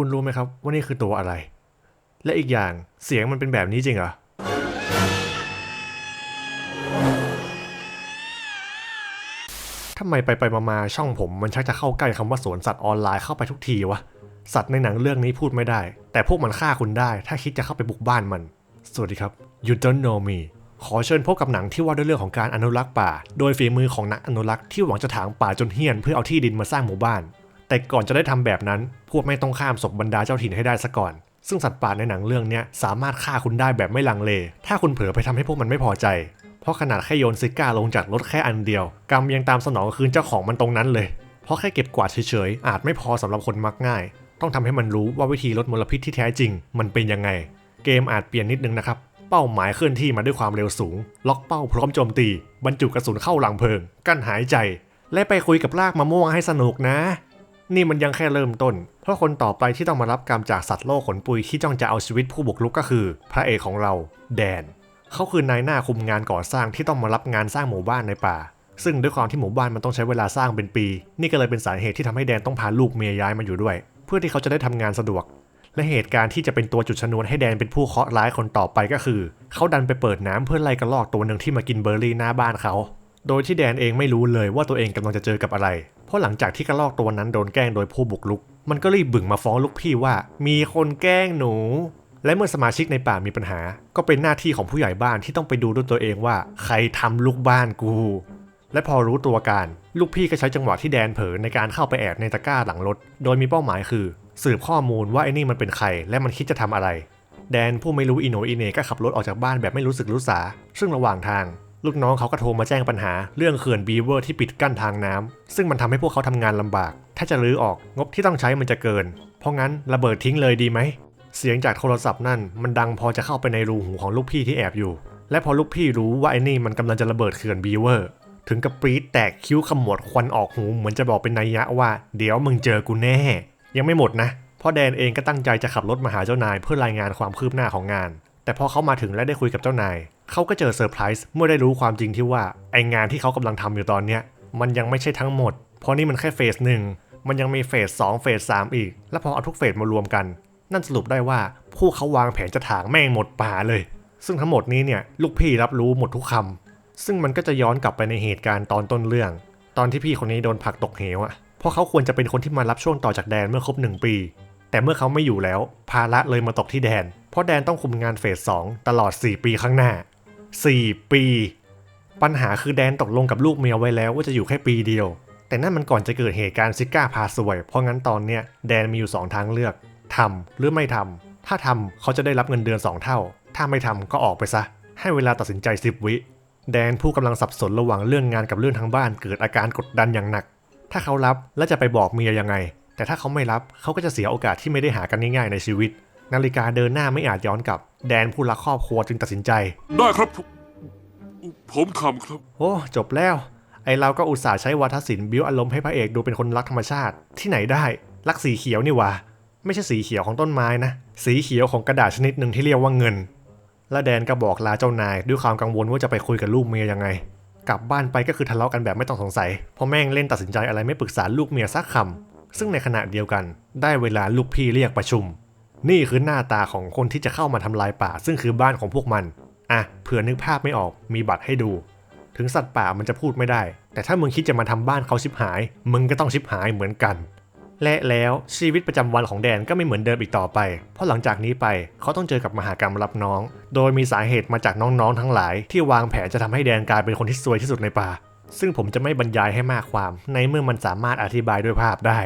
คุณรู้ไหมครับว่านี่คือตัวอะไร และอีกอย่างเสียงมันเป็นแบบนี้จริงเหรอทำไมไปไปมามาๆช่องผมมันชักจะเข้าใกล้คำว่าสวนสัตว์ออนไลน์เข้าไปทุกทีวะ สัตว์ในหนังเรื่องนี้พูดไม่ได้ แต่พวกมันฆ่าคุณได้ ถ้าคิดจะเข้าไปบุกบ้านมัน สวัสดีครับ You don't know me ขอเชิญพบกับหนังที่ว่าด้วยเรื่องของการอนุรักษ์ป่า โดยฝีมือของนักอนุรักษ์ที่หวังจะถางป่าจนเฮี้ยนเพื่อเอาที่ดินมาสร้างหมู่บ้าน แต่ก่อนจะได้ทำแบบนั้น พวกไม่ต้องข้ามศพบรรดาเจ้าถิ่นให้ได้ซะก่อน ซึ่งสัตว์ป่าในหนังเรื่องนี้สามารถฆ่าคุณได้แบบไม่ลังเล ถ้าคุณเผลอไปทำให้พวกมันไม่พอใจ เพราะขนาดแค่โยนซิก้าลงจากรถแค่อันเดียว กรรมยังตามสนองคืนเจ้าของมันตรงนั้นเลย เพราะแค่เก็บกวาดเฉยๆอาจไม่พอสำหรับคนมักง่าย ต้องทำให้มันรู้ว่าวิธีลดมลพิษที่แท้จริง มันเป็นยังไง เกมอาจเปลี่ยนนิดนึงนะครับเป้าหมายเคลื่อนที่มาด้วยความเร็วสูง ล็อกเป้าพร้อมโจมตี บรรจุกระสุนเข้าหลังเพลิง กั้นหายใจ และไปคุยกับรากมะม่วงให้สนุกนะ นี่มันยังแค่เริ่มต้น เพราะคนต่อไปที่ต้องมารับกรรมจากสัตว์โลกขนปุยที่จ้องจะเอาชีวิตผู้บุกรุกก็คือ พระเอกของเรา แดน เขาคือนายหน้าคุมงานก่อสร้างที่ต้องมารับงานสร้างหมู่บ้านในป่า ซึ่งด้วยความที่หมู่บ้านมันต้องใช้เวลาสร้างเป็นปี นี่ก็เลยเป็นสาเหตุที่ทำให้แดนต้องพาลูกเมียย้ายมาอยู่ด้วย เพื่อที่เขาจะได้ทำงานสะดวก และเหตุการณ์ที่จะเป็นตัวจุดชนวนให้แดนเป็นผู้เคาะร้ายคนต่อไปก็คือ เขาดันไปเปิดน้ำเพื่อไล่กระรอกตัวหนึ่งที่มากินเบอร์รี่หน้าบ้านเขา โดยที่แดนเองไม่รู้เลยว่าตัวเองกำลังจะเจอกับอะไร เพราะหลังจากที่กระรอกตัวนั้นโดนแกล้งโดยผู้บุกรุก มันก็รีบบึ่งมาฟ้องลูกพี่ว่า มีคนแกล้งหนู และเมื่อสมาชิกในป่ามีปัญหา ก็เป็นหน้าที่ของผู้ใหญ่บ้านที่ต้องไปดูด้วยตัวเองว่า ใครทำลูกบ้านกู และพอรู้ตัวการ ลูกพี่ก็ใช้จังหวะที่แดนเผลอในการเข้าไปแอบในตะกร้าหลังรถ โดยมีเป้าหมายคือ สืบข้อมูลว่าไอ้นี่มันเป็นใครและมันคิดจะทำอะไรแดนผู้ไม่รู้อีโนอีเนก็ขับรถออกจากบ้านแบบไม่รู้สึกรู้สา ซึ่งระหว่างทาง ลูกน้องเขาก็โทรมาแจ้งปัญหาเรื่องเขื่อนบีเวอร์ที่ปิดกั้นทางน้ำซึ่งมันทำให้พวกเขาทำงานลำบาก ถ้าจะรื้อออกงบที่ต้องใช้มันจะเกิน เพราะงั้นระเบิดทิ้งเลยดีไหม เสียงจากโทรศัพท์นั่นมันดังพอจะเข้าไปในรูหูของลูกพี่ที่แอบอยู่ และพอลูกพี่รู้ว่าไอ้นี่มันกำลังจะระเบิดเขื่อนบีเวอร์ถึงกับปรี๊ดแตกคิ้วขมวดควันออกหูเหมือนจะบอกเป็นนัยยะว่า เดี๋ยวมึงเจอกูแน่ ยังไม่หมดนะพราะแดนเองก็ตั้งใจจะขับรถมาหาเจ้านายเพื่อรายงานความคืบหน้าของงาน แต่พอเขามาถึงและได้คุยกับเจ้านาย เขาก็เจอเซอร์ไพรส์เมื่อได้รู้ความจริงที่ว่าไองานที่เขากำลังทำอยู่ตอนเนี้ยมันยังไม่ใช่ทั้งหมด เพราะนี่มันแค่เฟสหนึ่งมันยังมีเฟสสองเฟสสามอีก และพอเอาทุกเฟสมารวมกัน นั่นสรุปได้ว่าผู้เขาวางแผนจะถางแม่งหมดป่าเลย ซึ่งทั้งหมดนี้เนี่ยลูกพี่รับรู้หมดทุกคำซึ่งมันก็จะย้อนกลับไปในเหตุการณ์ตอนต้นเรื่อง ตอนที่พี่คนนี้โดนผลักตกเหวอะเพราะเขาควรจะเป็นคนที่มารับช่วงต่อจากแดนเมื่อครบหนึ่งปี แต่เมื่อเขาไม่อยู่แล้ว ภาระเลยมาตกที่แดน เพราะแดนต้องคุมงานเฟส2ตลอด 4 ปีข้างหน้า 4 ปี ปัญหาคือแดนตกลงกับลูกเมียไว้แล้วว่าจะอยู่แค่ปีเดียว แต่นั่นมันก่อนจะเกิดเหตุการณ์ซิก้าพาสวย เพราะงั้นตอนเนี้ยแดนมีอยู่ 2 ทางเลือกทำหรือไม่ทำถ้าทำเขาจะได้รับเงินเดือน 2 เท่า ถ้าไม่ทำก็ออกไปซะ ให้เวลาตัดสินใจ 10 วิ แดนผู้กำลังสับสนระหว่างเรื่องงานกับเรื่องทางบ้านเกิดอาการกดดันอย่างหนัก ถ้าเขารับแล้วจะไปบอกเมียยังไง แต่ถ้าเขาไม่รับเขาก็จะเสียโอกาสที่ไม่ได้หากันง่ายๆในชีวิต นาฬิกาเดินหน้าไม่อาจย้อนกลับ แดนผู้รักครอบครัวจึงตัดสินใจ ได้ครับ ผมผมคำครับ โอ้จบแล้ว ไอเราก็อุตส่าห์ใช้วาทศิลป์บิวอารมณ์ให้พระเอกดูเป็นคนรักธรรมชาติ ที่ไหนได้ รักสีเขียวนี่หวะไม่ใช่สีเขียวของต้นไม้นะ สีเขียวของกระดาษชนิดหนึ่งที่เรียกว่าเงิน และแดนก็บอกลาเจ้านาย ด้วยความกังวลว่าจะไปคุยกับลูกเมียยังไง กลับบ้านไปก็คือทะเลาะกันแบบไม่ต้องสงสัย เพราะแม่งเล่นตัดสินใจอะไรไม่ปรึกษาลูกเมียสักคำซึ่งในขณะเดียวกัน ได้เวลาลูกพี่เรียกประชุม นี่คือหน้าตาของคนที่จะเข้ามาทำลายป่า ซึ่งคือบ้านของพวกมัน อะเผื่อนึกภาพไม่ออกมีบัตรให้ดู ถึงสัตว์ป่ามันจะพูดไม่ได้ แต่ถ้ามึงคิดจะมาทำบ้านเขาชิบหาย มึงก็ต้องชิบหายเหมือนกัน และแล้วชีวิตประจำวันของแดนก็ไม่เหมือนเดิมอีกต่อไป เพราะหลังจากนี้ไปเขาต้องเจอกับมหากรรมรับน้อง โดยมีสาเหตุมาจากน้องๆทั้งหลาย ที่วางแผนจะทำให้แดนกลายเป็นคนที่ซวยที่สุดในป่า ซึ่งผมจะไม่บรรยายให้มากความ ในเมื่อมันสามารถอธิบายด้วยภาพได้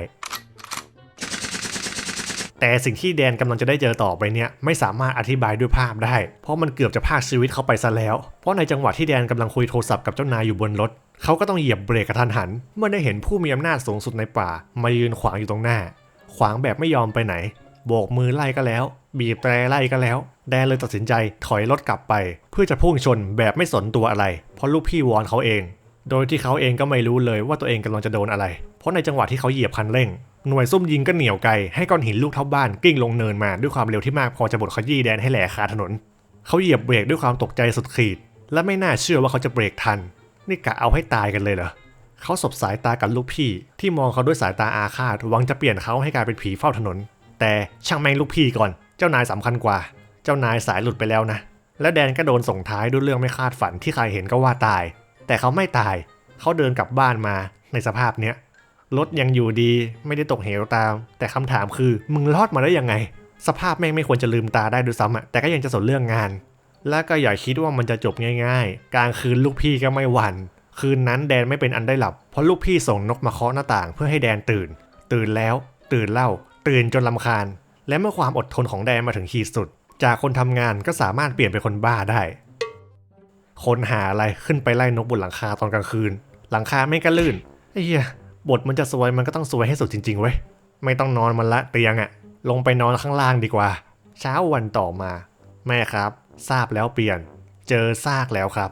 แต่สิ่งที่แดนกำลังจะได้เจอต่อไปเนี่ยไม่สามารถอธิบายด้วยภาพได้ เพราะมันเกือบจะพากชีวิตเขาไปซะแล้ว เพราะในจังหวะที่แดนกำลังคุยโทรศัพท์กับเจ้านายอยู่บนรถเขาก็ต้องเหยียบเบรกกระทันหัน เมื่อได้เห็นผู้มีอำนาจสูงสุดในป่า มายืนขวางอยู่ตรงหน้า ขวางแบบไม่ยอมไปไหน โบกมือไล่ก็แล้ว บีบแตรไล่ก็แล้ว แดนเลยตัดสินใจถอยรถกลับไป เพื่อจะพุ่งชนแบบไม่สนตัวอะไร เพราะลูกพี่วอนเขาเอง โดยที่เขาเองก็ไม่รู้เลยว่าตัวเองกำลังจะโดนอะไร เพราะในจังหวะที่เขาเหยียบคันเร่ง หน่วยซุ่มยิงก็เหนียวไกลให้ก้อนหินลูกเท่าบ้านกิ้งลงเนินมาด้วยความเร็วที่มากพอจะบดขยี้แดนให้แหลกคาถนน เขาเหยียบเบรกด้วยความตกใจสุดขีด และไม่น่าเชื่อว่าเขาจะเบรกทัน นี่กะเอาให้ตายกันเลยเหรอเขาสบสายตากับลูกพี่ ที่มองเขาด้วยสายตาอาฆาตหวังจะเปลี่ยนเขาให้กลายเป็นผีเฝ้าถนน แต่ช่างแม่งลูกพี่ก่อน เจ้านายสำคัญกว่า เจ้านายสายหลุดไปแล้วนะ และแดนก็โดนส่งท้ายด้วยเรื่องไม่คาดฝันที่ใครเห็นก็ว่าตาย แต่เขาไม่ตาย เขาเดินกลับบ้านมาในสภาพเนี้ย รถยังอยู่ดี ไม่ได้ตกเหวตาม แต่คำถามคือมึงรอดมาได้ยังไง สภาพแม่งไม่ควรจะลืมตาได้ด้วยซ้ำอะแต่ก็ยังจะสนเรื่องงาน และก็อย่าคิดว่ามันจะจบง่ายๆ กลางคืนลูกพี่ก็ไม่หวัน่นคืนนั้นแดนไม่เป็นอันได้หลับ เพราะลูกพี่ส่งนกมาเคาะหน้าต่างเพื่อให้แดนตื่น ตื่นแล้ว ตื่นเล่า ตื่นจนลำคาญ และเมื่อความอดทนของแดนมาถึงขีดสุด จากคนทำงานก็สามารถเปลี่ยนเป็นคนบ้าได้ คนหาอะไรขึ้นไปไล่นกบนหลังคาตอนกลางคืน หลังคาไม่กระลื่นไอ้เหี้ย บทมันจะสวยมันก็ต้องสวยให้สุดจริงๆเว้ยไม่ต้องนอนมันละเตียงอะลงไปนอนข้างล่างดีกว่า เช้าวันต่อมา แม่ครับ ทราบแล้วเปลี่ยน เจอซากแล้วครับ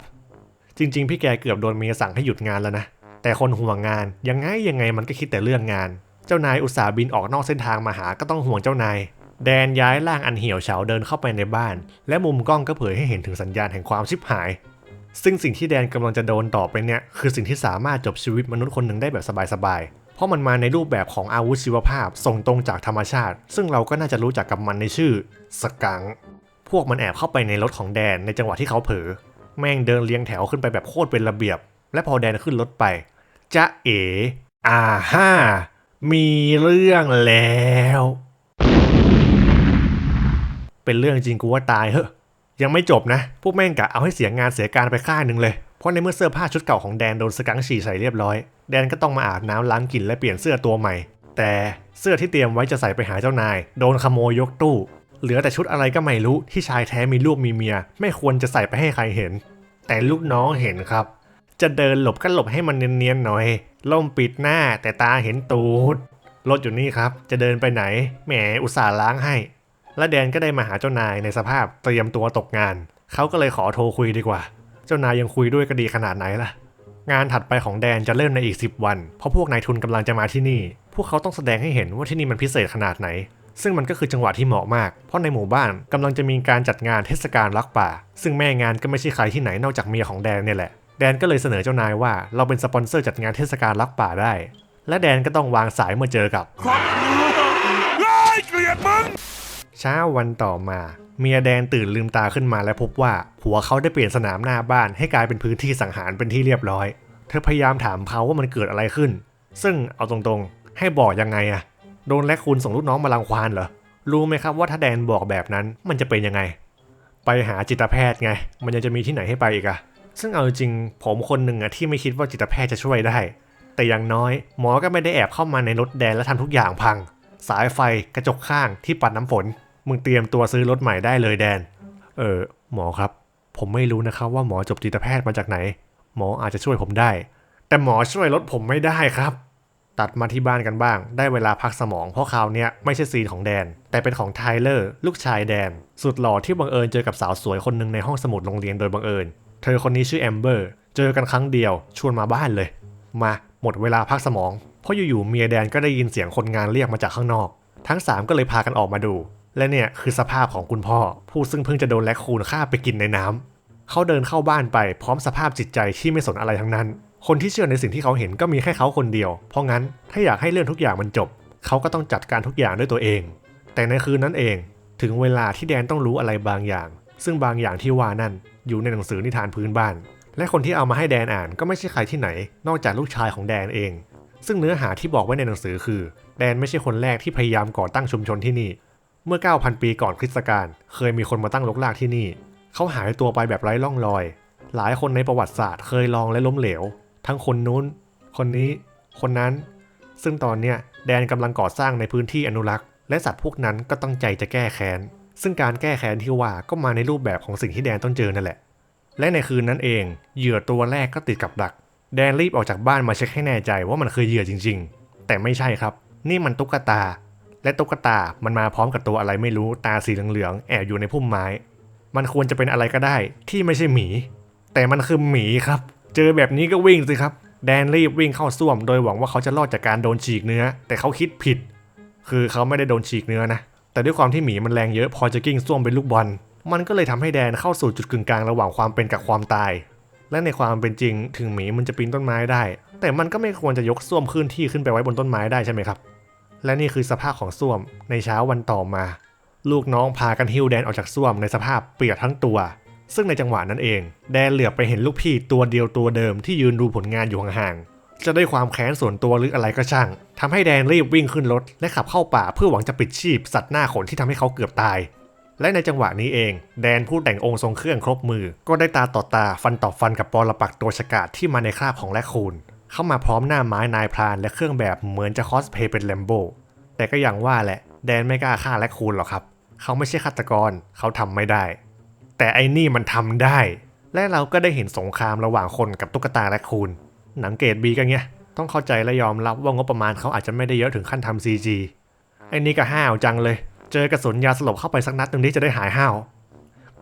จริง ๆ พี่แกเกือบโดนเมียสั่งให้หยุดงานแล้วนะแต่คนห่วงงานยังไงยังไงมันก็คิดแต่เรื่องงาน เจ้านายอุตส่าห์บินออกนอกเส้นทางมาหาก็ต้องห่วงเจ้านายแดนย้ายร่างอันเหี่ยวเฉาเดินเข้าไปในบ้าน และมุมกล้องก็เผยให้เห็นถึงสัญญาณแห่งความชิบหาย ซึ่งสิ่งที่แดนกำลังจะโดนต่อไปเนี่ยคือสิ่งที่สามารถจบชีวิตมนุษย์คนหนึ่งได้แบบสบายๆ เพราะมันมาในรูปแบบของอาวุธชีวภาพส่งตรงจากธรรมชาติ ซึ่งเราก็น่าจะรู้จักกับมันในชื่อสกัง พวกมันแอบเข้าไปในรถของแดนในจังหวะที่เขาเผลอ แม่งเดินเรียงแถวขึ้นไปแบบโคตรเป็นระเบียบ และพอแดนขึ้นรถไปจะเอ๋อาฮ่ามีเรื่องแล้ว เป็นเรื่องจริงกูว่าตายเหอะ ยังไม่จบนะ พวกแม่งกะเอาให้เสียงานเสียการไปค่ายหนึ่งเลย เพราะในเมื่อเสื้อผ้าชุดเก่าของแดนโดนสกังฉี่ใส่เรียบร้อย แดนก็ต้องมาอาบน้ำล้างกลิ่นและเปลี่ยนเสื้อตัวใหม่ แต่เสื้อที่เตรียมไว้จะใส่ไปหาเจ้านาย โดนขโมยยกตู้ เหลือแต่ชุดอะไรก็ไม่รู้ที่ชายแท้มีลูกมีเมีย ไม่ควรจะใส่ไปให้ใครเห็น แต่ลูกน้องเห็นครับ จะเดินหลบก็หลบให้มันเนียนๆหน่อยล่มปิดหน้าแต่ตาเห็นตูดรถอยู่นี่ครับ จะเดินไปไหนแหมอุตส่าห์ล้างให้ และแดนก็ได้มาหาเจ้านายในสภาพเตรียมตัวตกงาน เขาก็เลยขอโทรคุยดีกว่า เจ้านายยังคุยด้วยก็ดีขนาดไหนล่ะ งานถัดไปของแดนจะเริ่มในอีก 10 วัน เพราะพวกนายทุนกำลังจะมาที่นี่ พวกเขาต้องแสดงให้เห็นว่าที่นี่มันพิเศษขนาดไหน ซึ่งมันก็คือจังหวะที่เหมาะมาก เพราะในหมู่บ้านกำลังจะมีการจัดงานเทศกาลรักป่า ซึ่งแม่งานก็ไม่ใช่ใครที่ไหนนอกจากเมียของแดนเนี่ยแหละ แดนก็เลยเสนอเจ้านายว่าเราเป็นสปอนเซอร์จัดงานเทศกาลรักป่าได้ และแดนก็ต้องวางสายเมื่อเจอกับครับไอเกลียดมึง เช้าวันต่อมา เมียแดนตื่นลืมตาขึ้นมาและพบว่าผัวเขาได้เปลี่ยนสนามหน้าบ้านให้กลายเป็นพื้นที่สังหารเป็นที่เรียบร้อย เธอพยายามถามเขาว่ามันเกิดอะไรขึ้น ซึ่งเอาตรงๆ ให้บอกยังไงอะโดนและคุณส่งลูกน้องมาลังควานเหรอ รู้ไหมครับว่าถ้าแดนบอกแบบนั้นมันจะเป็นยังไง ไปหาจิตแพทย์ไง มันยังจะมีที่ไหนให้ไปอีกอะซึ่งเอาจริงผมคนหนึ่งอะที่ไม่คิดว่าจิตแพทย์จะช่วยได้ แต่อย่างน้อยหมอก็ไม่ได้แอบเข้ามาในรถแดนและทำทุกอย่างพัง สายไฟกระจกข้างที่ปัดน้ำฝน มึงเตรียมตัวซื้อรถใหม่ได้เลยแดน เออ หมอครับ ผมไม่รู้นะครับว่าหมอจบจิตแพทย์มาจากไหน หมออาจจะช่วยผมได้ แต่หมอช่วยรถผมไม่ได้ครับ ตัดมาที่บ้านกันบ้าง ได้เวลาพักสมองเพราะคราวเนี้ยไม่ใช่ซีนของแดน แต่เป็นของไทเลอร์ ลูกชายแดน สุดหล่อที่บังเอิญเจอกับสาวสวยคนหนึ่งในห้องสมุดโรงเรียนโดยบังเอิญ เธอคนนี้ชื่อแอมเบอร์ เจอกันครั้งเดียว ชวนมาบ้านเลย มาหมดเวลาพักสมอง เพราะอยู่ๆเมียแดนก็ได้ยินเสียงคนงานเรียกมาจากข้างนอก ทั้งสามก็เลยพากันออกมาดู และเนี่ยคือสภาพของคุณพ่อ ผู้ซึ่งเพิ่งจะโดนแลคคูนฆ่าไปกินในน้ำเขาเดินเข้าบ้านไปพร้อมสภาพจิตใจที่ไม่สนอะไรทั้งนั้น คนที่เชื่อในสิ่งที่เขาเห็นก็มีแค่เขาคนเดียว เพราะงั้นถ้าอยากให้เรื่องทุกอย่างมันจบ เขาก็ต้องจัดการทุกอย่างด้วยตัวเอง แต่ในคืนนั้นเอง ถึงเวลาที่แดนต้องรู้อะไรบางอย่าง ซึ่งบางอย่างที่ว่านั่นอยู่ในหนังสือนิทานพื้นบ้าน และคนที่เอามาให้แดนอ่านก็ไม่ใช่ใครที่ไหน นอกจากลูกชายของแดนเอง ซึ่งเนื้อหาที่บอกไว้ในหนังสือคือ แดนไม่ใช่คนแรกที่พยายามก่อตั้งชุมชนที่นี่ เมื่อ 9,000 ปีก่อนคริสต์กาลเคยมีคนมาตั้งรกรากที่นี่ เขาหายตัวไปแบบไร้ร่องรอย หลายคนในประวัติศาสตร์เคยลองและล้มเหลว ทั้งคนนู้น คนนี้ คนนั้น ซึ่งตอนเนี้ยแดนกำลังก่อสร้างในพื้นที่อนุรักษ์ และสัตว์พวกนั้นก็ตั้งใจจะแก้แค้น ซึ่งการแก้แค้นที่ว่าก็มาในรูปแบบของสิ่งที่แดนต้องเจอนั่นแหละ และในคืนนั้นเองเหยื่อตัวแรกก็ติดกับดัก แดนรีบออกจากบ้านมาเช็คให้แน่ใจว่ามันคือเหยื่อจริง ๆ แต่ไม่ใช่ครับ นี่มันตุ๊กตา และตุ๊กตา มันมาพร้อมกับตัวอะไรไม่รู้ตาสีเหลืองๆแอบอยู่ในพุ่มไม้ มันควรจะเป็นอะไรก็ได้ ที่ไม่ใช่หมี แต่มันคือหมีครับ เจอแบบนี้ก็วิ่งสิครับ แดนรีบวิ่งเข้าส้วม โดยหวังว่าเขาจะรอดจากการโดนฉีกเนื้อ แต่เขาคิดผิด คือเขาไม่ได้โดนฉีกเนื้อนะ แต่ด้วยความที่หมีมันแรงเยอะพอจะกิ้งส้วมเป็นลูกบอล มันก็เลยทำให้แดนเข้าสู่จุดกึ่งกลางระหว่างความเป็นกับความตาย และในความเป็นจริง ถึงหมีมันจะปีนต้นไม้ได้ แต่มันก็ไม่ควรจะยกส้วมขึ้นที่ขึ้นไปไว้บนต้นไม้ได้ใช่ไหมครับ และนี่คือสภาพของส้วมในเช้าวันต่อมา ลูกน้องพากันหิ้วแดนออกจากส้วมในสภาพเปียกทั้งตัว ซึ่งในจังหวะนั้นเอง แดนเหลือบไปเห็นลูกพี่ตัวเดียวตัวเดิมที่ยืนดูผลงานอยู่ห่างๆจะได้ความแค้นส่วนตัวหรืออะไรก็ช่างทำให้แดนรีบวิ่งขึ้นรถและขับเข้าป่าเพื่อหวังจะปิดชีพสัตว์หน้าขนที่ทำให้เขาเกือบตาย และในจังหวะนี้เอง แดนผู้แต่งองค์ทรงเครื่องครบมือ ก็ได้ตาต่อตาฟันต่อฟันกับปอลปักตัวฉกาจที่มาในคราบของแลคคูน เข้ามาพร้อมหน้าไม้นายพรานและเครื่องแบบเหมือนจะคอสเพย์เป็นแลมโบแต่ก็อย่างว่าแหละ แดนไม่กล้าฆ่าแลคคูนหรอกครับ เขาไม่ใช่ฆาตกรเขาทำไม่ได้ แต่ไอ้นี่มันทำได้ และเราก็ได้เห็นสงครามระหว่างคนกับตุ๊กตาแลคคูนหนังเกรดบีก็เงี้ยต้องเข้าใจและยอมรับว่างบประมาณเขาอาจจะไม่ได้เยอะถึงขั้นทำ CG ไอ้นี่ก็ห้าวจังเลย เจอกระสุนยาสลบเข้าไปสักนัดหนึ่งนี้จะได้หายห้าว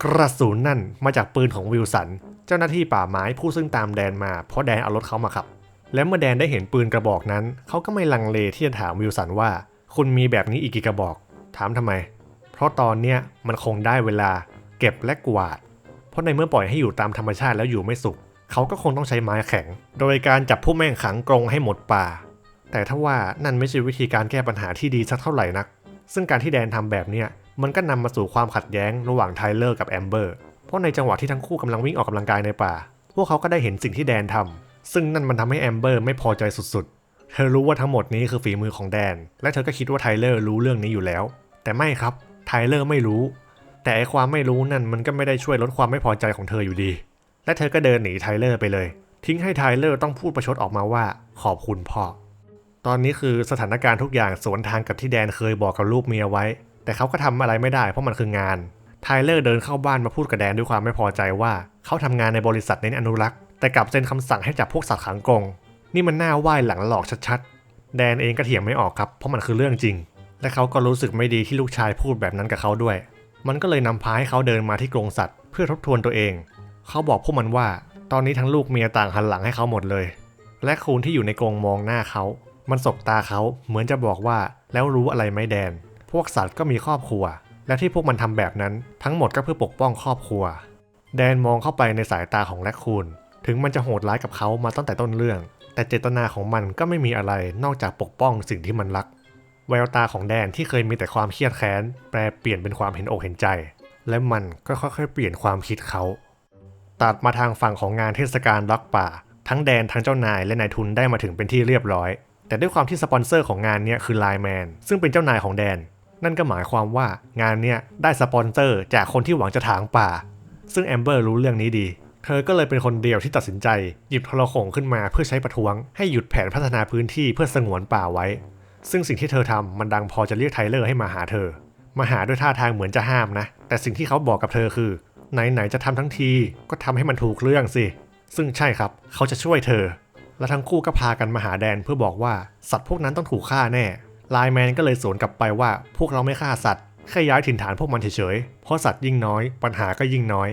กระสุนนั่นมาจากปืนของวิลสัน เจ้าหน้าที่ป่าไม้ผู้ซึ่งตามแดนมาเพราะแดนเอารถเขามาขับ และเมื่อแดนได้เห็นปืนกระบอกนั้น เขาก็ไม่ลังเลที่จะถามวิลสันว่า คุณมีแบบนี้อีกกี่กระบอก ถามทำไม เพราะตอนเนี้ยมันคงได้เวลา เก็บและกวาด เพราะในเมื่อปล่อยให้อยู่ตามธรรมชาติแล้วอยู่ไม่สุข เขาก็คงต้องใช้ไม้แข็ง โดยการจับผู้แม่งขังกรงให้หมดป่า แต่ถ้าว่านั่นไม่ใช่วิธีการแก้ปัญหาที่ดีสักเท่าไหร่นัก ซึ่งการที่แดนทำแบบเนี้ยมันก็นำมาสู่ความขัดแย้งระหว่างไทเลอร์กับแอมเบอร์ เพราะในจังหวะที่ทั้งคู่กำลังวิ่งออกกำลังกายในป่า พวกเขาก็ได้เห็นสิ่งที่แดนทำ ซึ่งนั่นมันทำให้แอมเบอร์ไม่พอใจสุดๆ เธอรู้ว่าทั้งหมดนี้คือฝีมือของแดน และเธอก็คิดว่าไทเลอร์รู้เรื่องนี้อยู่แล้ว แต่ไม่ครับ ไทเลอร์ไม่รู้ แต่ไอความไม่รู้นั่นมันก็ไม่ได้ช่วยลดความไม่พอใจของเธออยู่ดี และเธอก็เดินหนีไทเลอร์ไปเลย ทิ้งให้ไทเลอร์ต้องพูดประชดออกมาว่าขอบคุณพ่อ ตอนนี้คือสถานการณ์ทุกอย่างสวนทางกับที่แดนเคยบอกกับลูกเมียไว้ แต่เขาก็ทำอะไรไม่ได้เพราะมันคืองานไทเลอร์เดินเข้าบ้านมาพูดกับแดนด้วยความไม่พอใจว่าเขาทำงานในบริษัทเน้นอนุรักษ์ แต่กลับเซ็นคำสั่งให้จับพวกสัตว์ขังกรงนี่มันหน้าไหว้หลังหลอกชัดๆ แดนเองก็เถียงไม่ออกครับ เพราะมันคือเรื่องจริง และเขาก็รู้สึกไม่ดีที่ลูกชายพูดแบบนั้นกับเขาด้วย มันก็เลยนำพาให้เขาเดินมาที่กรงสัตว์ เพื่อทบทวนตัวเอง เขาบอกพวกมันว่า ตอนนี้ทั้งลูกเมียต่างหันหลังให้เขาหมดเลย และคูนที่อยู่ในกรงมองหน้าเขา มันสบตาเขาเหมือนจะบอกว่า แล้วรู้อะไรไหมแดน พวกสัตว์ก็มีครอบครัว และที่พวกมันทำแบบนั้น ทั้งหมดก็เพื่อปกป้องครอบครัว แดนมองเข้าไปในสายตาของแลคคูน ถึงมันจะโหดร้ายกับเขามาตั้งแต่ต้นเรื่อง แต่เจตนาของมันก็ไม่มีอะไรนอกจากปกป้องสิ่งที่มันรัก แววตาของแดนที่เคยมีแต่ความเครียดแค้น แปลเปลี่ยนเป็นความเห็นอกเห็นใจ และมันก็ค่อยๆ เปลี่ยนความคิดเขา ตัดมาทางฝั่งของงานเทศกาลรักป่า ทั้งแดนทั้งเจ้านายและนายทุนได้มาถึงเป็นที่เรียบร้อย แต่ด้วยความที่สปอนเซอร์ของงานเนี้ยคือไลแมนซึ่งเป็นเจ้านายของแดน นั่นก็หมายความว่างานเนี้ยได้สปอนเซอร์จากคนที่หวังจะถางป่า ซึ่งแอมเบอร์รู้เรื่องนี้ดี เธอก็เลยเป็นคนเดียวที่ตัดสินใจ หยิบทรโขงขึ้นมาเพื่อใช้ประท้วง ให้หยุดแผนพัฒนาพื้นที่เพื่อสงวนป่าไว้ ซึ่งสิ่งที่เธอทำมันดังพอจะเรียกไทเลอร์ให้มาหาเธอ มาหาด้วยท่าทางเหมือนจะห้ามนะ แต่สิ่งที่เขาบอกกับเธอคือ ไหนๆจะทำทั้งที ก็ทำให้มันถูกเรื่องสิ ซึ่งใช่ครับ เขาจะช่วยเธอ และทั้งคู่ก็พากันมาหาแดนเพื่อบอกว่าสัตว์พวกนั้นต้องถูกฆ่าแน่ ไลแมนก็เลยสวนกลับไปว่า พวกเราไม่ฆ่าสัตว์แค่ย้ายถิ่นฐานพวกมันเฉยๆ เพราะสัตว์ยิ่งน้อย ปัญหาก็ยิ่งน้อย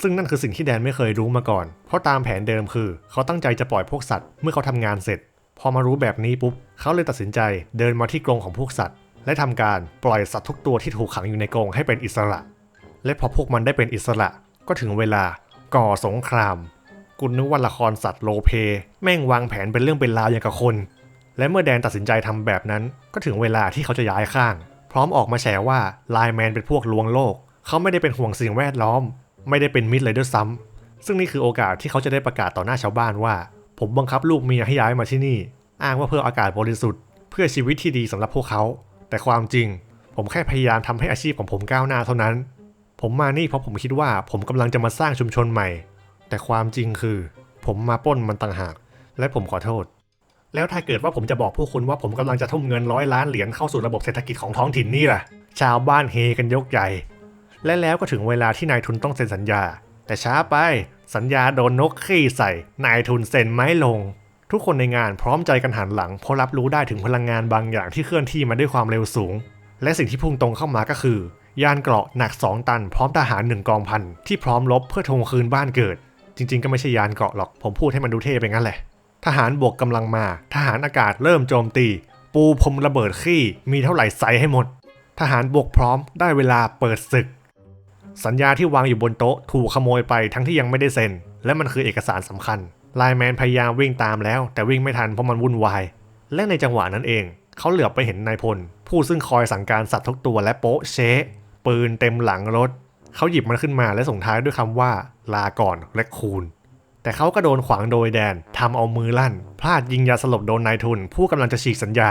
ซึ่งนั่นคือสิ่งที่แดนไม่เคยรู้มาก่อน เพราะตามแผนเดิมคือ เขาตั้งใจจะปล่อยพวกสัตว์เมื่อเขาทำงานเสร็จ พอมารู้แบบนี้ปุ๊บ เขาเลยตัดสินใจเดินมาที่กรงของพวกสัตว์ และทำการปล่อยสัตว์ทุกตัวที่ถูกขังอยู่ในกรงให้เป็นอิสระ และพอพวกมันได้เป็นอิสระ ก็ถึงเวลาก่อสงคราม กุนึกว่าละครสัตว์โลเพ แม่งวางแผนเป็นเรื่องเป็นราวอย่างกับคน และเมื่อแดนตัดสินใจทำแบบนั้น ก็ถึงเวลาที่เขาจะย้ายข้าง พร้อมออกมาแฉว่าไลแมนเป็นพวกลวงโลก เขาไม่ได้เป็นห่วงสิ่งแวดล้อม ไม่ได้เป็นมิตรเลยด้วยซ้ำซึ่งนี่คือโอกาสที่เขาจะได้ประกาศต่อหน้าชาวบ้านว่า ผมบังคับลูกเมียให้ย้ายมาที่นี่ อ้างว่าเพื่ออากาศบริสุทธิ์ เพื่อชีวิตที่ดีสำหรับพวกเขา แต่ความจริง ผมแค่พยายามทำให้อาชีพของผมก้าวหน้าเท่านั้น ผมมานี่เพราะผมคิดว่าผมกำลังจะมาสร้างชุมชนใหม่ แต่ความจริงคือ ผมมาป้นมันต่างหาก และผมขอโทษ แล้วถ้าเกิดว่าผมจะบอกพวกคุณว่าผมกำลังจะทุ่มเงินร้อยล้านเหรียญเข้าสู่ระบบเศรษฐกิจของท้องถิ่นนี่ล่ะชาวบ้านเฮกันยกใหญ่ และแล้วก็ถึงเวลาที่นายทุนต้องเซ็นสัญญา แต่ช้าไป สัญญาโดนนกขี้ใส่ นายทุนเซ็นไม่ลง ทุกคนในงานพร้อมใจกันหันหลังเพราะรับรู้ได้ถึงพลังงานบางอย่างที่เคลื่อนที่มาด้วยความเร็วสูง และสิ่งที่พุ่งตรงเข้ามาก็คือยานเกราะหนัก 2 ตัน พร้อมทหารหนึ่งกองพันที่พร้อมรบเพื่อทวงคืนบ้านเกิด จริง ๆ ก็ไม่ใช่ยานเกราะหรอก ผมพูดให้มันดูเท่ไปงั้นแหละ ทหารบวกกำลังมา ทหารอากาศเริ่มโจมตี ปูพรมระเบิดขี้มีเท่าไหร่ใส่ให้หมด ทหารบวกพร้อมได้เวลาเปิดศึก สัญญาที่วางอยู่บนโต๊ะถูกขโมยไปทั้งที่ยังไม่ได้เซ็น และมันคือเอกสารสำคัญไลแมนพยายามวิ่งตามแล้ว แต่วิ่งไม่ทันเพราะมันวุ่นวาย และในจังหวะนั้นเอง เขาเหลือบไปเห็นนายพล ผู้ซึ่งคอยสั่งการสัตว์ทุกตัวและโป๊ะเชะปืนเต็มหลังรถ เขาหยิบมันขึ้นมาและส่งท้ายด้วยคำว่า ลาก่อนและคูณแต่เขาก็โดนขวางโดยแดนทำเอามือลั่น พลาดยิงยาสลบโดนนายทุน ผู้กำลังจะฉีกสัญญา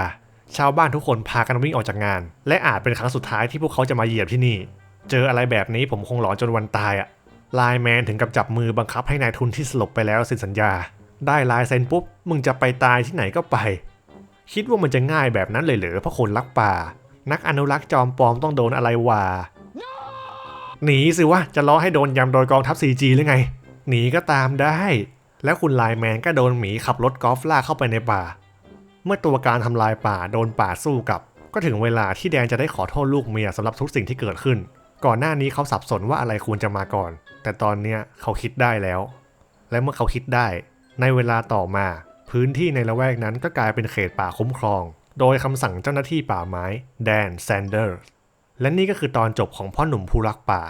ชาวบ้านทุกคนพากันวิ่งออกจากงาน และอาจเป็นครั้งสุดท้ายที่พวกเขาจะมาเหยียบที่นี่ เจออะไรแบบนี้ผมคงหลอนจนวันตายอะไลแมนถึงกับจับมือบังคับให้นายทุนที่สลบไปแล้วเซ็นสัญญา ได้ลายเซ็นปุ๊บ มึงจะไปตายที่ไหนก็ไป คิดว่ามันจะง่ายแบบนั้นเลยเหรอเพราะคนรักป่า นักอนุรักษ์จอมปลอมต้องโดนอะไรวะหนีสิวะจะล้อให้โดนยำโดยกองทัพ 4G หรือไง หนีก็ตามได้ แล้วคุณไลแมนก็โดนหมีขับรถกอล์ฟล่าเข้าไปในป่า เมื่อตัวการทำลายป่าโดนป่าสู้กับ ก็ถึงเวลาที่แดนจะได้ขอโทษลูกเมียสำหรับทุกสิ่งที่เกิดขึ้น ก่อนหน้านี้เขาสับสนว่าอะไรควรจะมาก่อน แต่ตอนเนี้ยเขาคิดได้แล้ว และเมื่อเขาคิดได้ ในเวลาต่อมา พื้นที่ในละแวกนั้นก็กลายเป็นเขตป่าคุ้มครอง โดยคำสั่งเจ้าหน้าที่ป่าไม้แดนแซนเดอร์และนี่ก็คือตอนจบของพ่อหนุ่มผู้รักป่า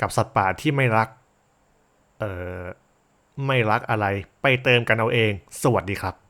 กับสัตว์ป่าที่ไม่รัก เอ่อไม่รักอะไร ไปเติมกันเอาเอง สวัสดีครับ